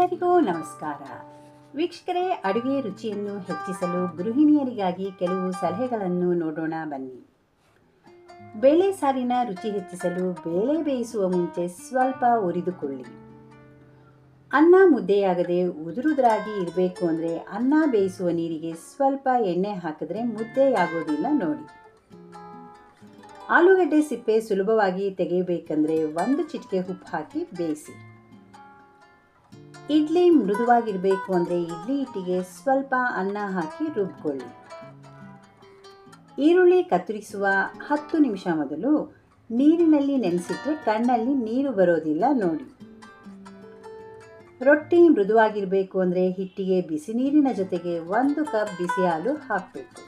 ಎಲ್ಲರಿಗೂ ನಮಸ್ಕಾರ. ವೀಕ್ಷಕರೇ, ಅಡುಗೆ ರುಚಿಯನ್ನು ಹೆಚ್ಚಿಸಲು ಗೃಹಿಣಿಯರಿಗಾಗಿ ಕೆಲವು ಸಲಹೆಗಳನ್ನು ನೋಡೋಣ ಬನ್ನಿ. ಬೇಳೆ ಸಾರಿನ ರುಚಿ ಹೆಚ್ಚಿಸಲು ಬೇಳೆ ಬೇಯಿಸುವ ಮುಂಚೆ ಸ್ವಲ್ಪ ಉರಿದುಕೊಳ್ಳಿ. ಅನ್ನ ಮುದ್ದೆಯಾಗದೆ ಉದುರುದ್ರಾಗಿ ಇರಬೇಕು ಅಂದರೆ ಅನ್ನ ಬೇಯಿಸುವ ನೀರಿಗೆ ಸ್ವಲ್ಪ ಎಣ್ಣೆ ಹಾಕಿದ್ರೆ ಮುದ್ದೆಯಾಗೋದಿಲ್ಲ ನೋಡಿ. ಆಲೂಗಡ್ಡೆ ಸಿಪ್ಪೆ ಸುಲಭವಾಗಿ ತೆಗೆಯಬೇಕಂದ್ರೆ ಒಂದು ಚಿಟಿಕೆ ಉಪ್ಪು ಹಾಕಿ ಬೇಯಿಸಿ. ಇಡ್ಲಿ ಮೃದುವಾಗಿರಬೇಕು ಅಂದರೆ ಇಡ್ಲಿ ಹಿಟ್ಟಿಗೆ ಸ್ವಲ್ಪ ಅನ್ನ ಹಾಕಿ ರುಬ್ಕೊಳ್ಳಿ. ಈರುಳ್ಳಿ ಕತ್ತರಿಸುವ ಹತ್ತು ನಿಮಿಷ ಮೊದಲು ನೀರಿನಲ್ಲಿ ನೆನೆಸಿಟ್ರೆ ಕಣ್ಣಲ್ಲಿ ನೀರು ಬರೋದಿಲ್ಲ ನೋಡಿ. ರೊಟ್ಟಿ ಮೃದುವಾಗಿರಬೇಕು ಅಂದರೆ ಹಿಟ್ಟಿಗೆ ಬಿಸಿ ನೀರಿನ ಜೊತೆಗೆ ಒಂದು ಕಪ್ ಬಿಸಿ ಹಾಲು ಹಾಕಬೇಕು.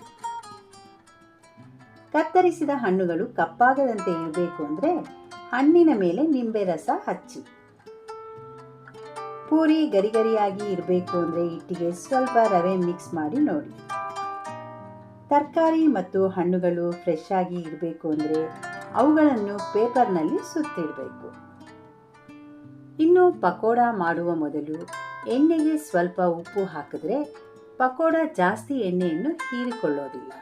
ಕತ್ತರಿಸಿದ ಹಣ್ಣುಗಳು ಕಪ್ಪಾಗದಂತೆ ಇರಬೇಕು ಅಂದರೆ ಹಣ್ಣಿನ ಮೇಲೆ ನಿಂಬೆ ರಸ ಹಚ್ಚಿ. ಪೂರಿ ಗರಿಗರಿಯಾಗಿ ಇರಬೇಕು ಅಂದರೆ ಹಿಟ್ಟಿಗೆ ಸ್ವಲ್ಪ ರವೆ ಮಿಕ್ಸ್ ಮಾಡಿ ನೋಡಿ. ತರಕಾರಿ ಮತ್ತು ಹಣ್ಣುಗಳು ಫ್ರೆಶ್ ಆಗಿ ಇರಬೇಕು ಅಂದರೆ ಅವುಗಳನ್ನು ಪೇಪರ್ನಲ್ಲಿ ಸುತ್ತಿಡಬೇಕು. ಇನ್ನು ಪಕೋಡ ಮಾಡುವ ಮೊದಲು ಎಣ್ಣೆಗೆ ಸ್ವಲ್ಪ ಉಪ್ಪು ಹಾಕಿದ್ರೆ ಪಕೋಡ ಜಾಸ್ತಿ ಎಣ್ಣೆಯನ್ನು ಹೀರಿಕೊಳ್ಳೋದಿಲ್ಲ.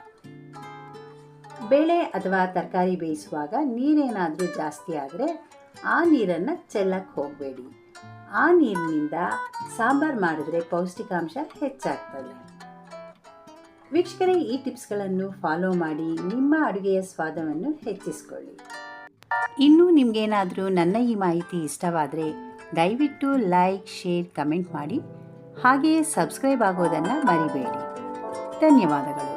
ಬೇಳೆ ಅಥವಾ ತರಕಾರಿ ಬೇಯಿಸುವಾಗ ನೀರೇನಾದರೂ ಜಾಸ್ತಿ ಆದರೆ ಆ ನೀರನ್ನು ಚೆಲ್ಲಕ್ಕೆ ಹೋಗಬೇಡಿ. ಆ ನೀರಿನಿಂದ ಸಾಂಬಾರು ಮಾಡಿದ್ರೆ ಪೌಷ್ಟಿಕಾಂಶ ಹೆಚ್ಚಾಗ್ತದೆ. ವೀಕ್ಷಕರೇ, ಈ ಟಿಪ್ಸ್ಗಳನ್ನು ಫಾಲೋ ಮಾಡಿ ನಿಮ್ಮ ಅಡುಗೆಯ ಸ್ವಾದವನ್ನು ಹೆಚ್ಚಿಸಿಕೊಳ್ಳಿ. ಇನ್ನೂ ನಿಮಗೇನಾದರೂ ನನ್ನ ಈ ಮಾಹಿತಿ ಇಷ್ಟವಾದರೆ ದಯವಿಟ್ಟು ಲೈಕ್, ಶೇರ್, ಕಮೆಂಟ್ ಮಾಡಿ. ಹಾಗೆಯೇ ಸಬ್ಸ್ಕ್ರೈಬ್ ಆಗೋದನ್ನು ಮರಿಬೇಡಿ. ಧನ್ಯವಾದಗಳು.